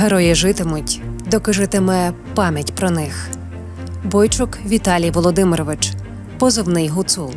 Герої житимуть, доки житиме пам'ять про них. Бойчук Віталій Володимирович, позивний гуцул,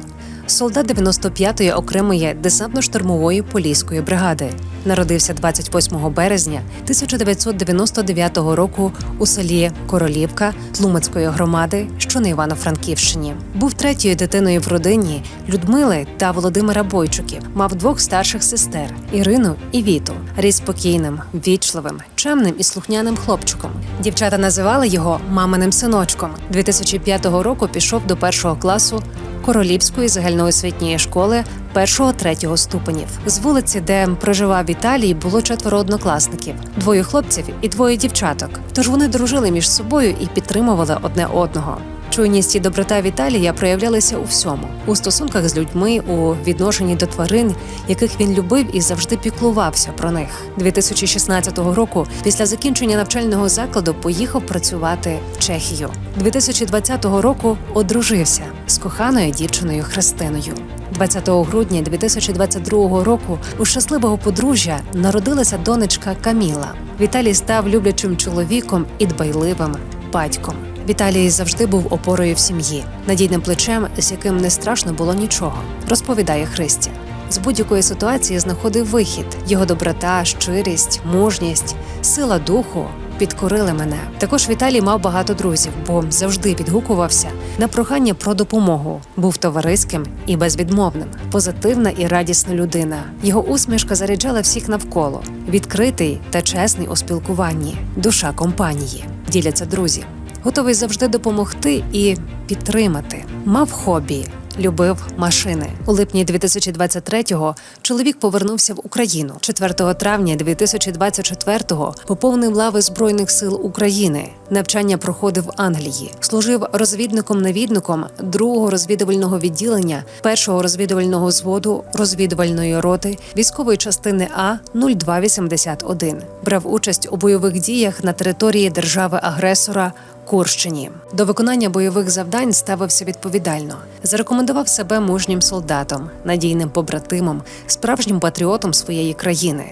солдат 95-ї окремої десантно-штурмової поліської бригади. Народився 28 березня 1999 року у селі Королівка Тлумацької громади, що на Івано-Франківщині. Був третьою дитиною в родині Людмили та Володимира Бойчуків. Мав двох старших сестер Ірину і Віту. Ріс спокійним, вічливим, чемним і слухняним хлопчиком. Дівчата називали його маминим синочком. 2005 року пішов до першого класу Королівської загальноосвітньої школи першого-третього ступенів. З вулиці, де проживав Віталій, було четверо однокласників: двоє хлопців і двоє дівчаток. Тож вони дружили між собою і підтримували одне одного. Чуйність і доброта Віталія проявлялися у всьому у стосунках з людьми, у відношенні до тварин, яких він любив і завжди піклувався про них. 2016 року, після закінчення навчального закладу, поїхав працювати в Чехію. 2020 року одружився з коханою дівчиною Христиною. 20 грудня 2022 року у щасливого подружжя народилася донечка Каміла. Віталій став люблячим чоловіком і дбайливим батьком. Віталій завжди був опорою в сім'ї, надійним плечем, з яким не страшно було нічого, розповідає Христя. З будь-якої ситуації знаходив вихід. Його доброта, щирість, мужність, сила духу підкорили мене. Також Віталій мав багато друзів, бо завжди відгукувався на прохання про допомогу. Був товариським і безвідмовним, позитивна і радісна людина. Його усмішка заряджала всіх навколо, відкритий та чесний у спілкуванні, душа компанії. Діляться друзі готовий завжди допомогти і підтримати. Мав хобі, любив машини. У липні 2023-го чоловік повернувся в Україну. 4 травня 2024-го поповнив лави збройних сил України. Навчання проходив в Англії. Служив розвідником-навідником другого розвідувального відділення, першого розвідувального взводу розвідувальної роти військової частини А 0281. Брав участь у бойових діях на території держави-агресора. Курщині до виконання бойових завдань ставився відповідально, зарекомендував себе мужнім солдатом, надійним побратимом, справжнім патріотом своєї країни.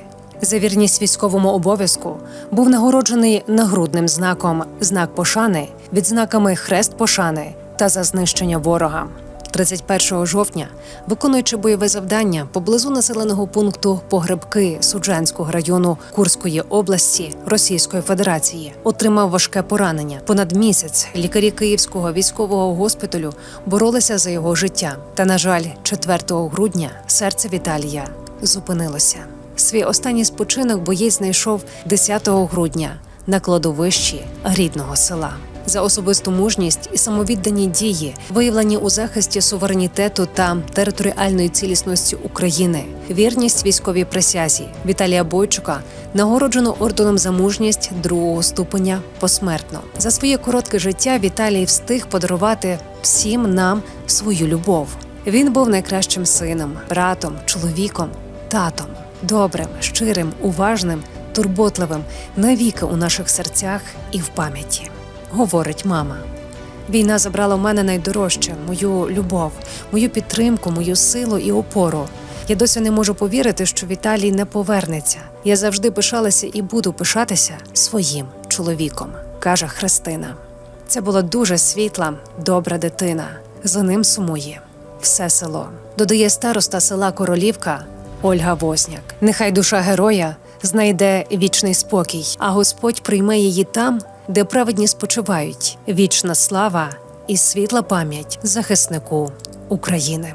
За вірність військовому обов'язку був нагороджений нагрудним знаком знак пошани, відзнаками хрест пошани та за знищення ворога. 31 жовтня, виконуючи бойове завдання поблизу населеного пункту Погребки Суджанського району Курської області Російської Федерації, отримав важке поранення. Понад місяць лікарі Київського військового госпіталю боролися за його життя. Та, на жаль, 4 грудня серце Віталія зупинилося. Свій останній спочинок боєць знайшов 10 грудня на кладовищі рідного села за особисту мужність і самовіддані дії, виявлені у захисті суверенітету та територіальної цілісності України, вірність військовій присязі Віталія Бойчука нагороджено орденом за мужність другого ступеня посмертно. За своє коротке життя Віталій встиг подарувати всім нам свою любов. Він був найкращим сином, братом, чоловіком, татом, добрим, щирим, уважним, турботливим навіки у наших серцях і в пам'яті говорить мама. Війна забрала в мене найдорожче мою любов, мою підтримку, мою силу і опору. Я досі не можу повірити, що Віталій не повернеться. Я завжди пишалася і буду пишатися своїм чоловіком, каже Христина. Це була дуже світла, добра дитина. За ним сумує все село. Додає староста села Королівка Ольга Возняк. Нехай душа героя знайде вічний спокій, а Господь прийме її там де праведні спочивають вічна слава і світла пам'ять захиснику України.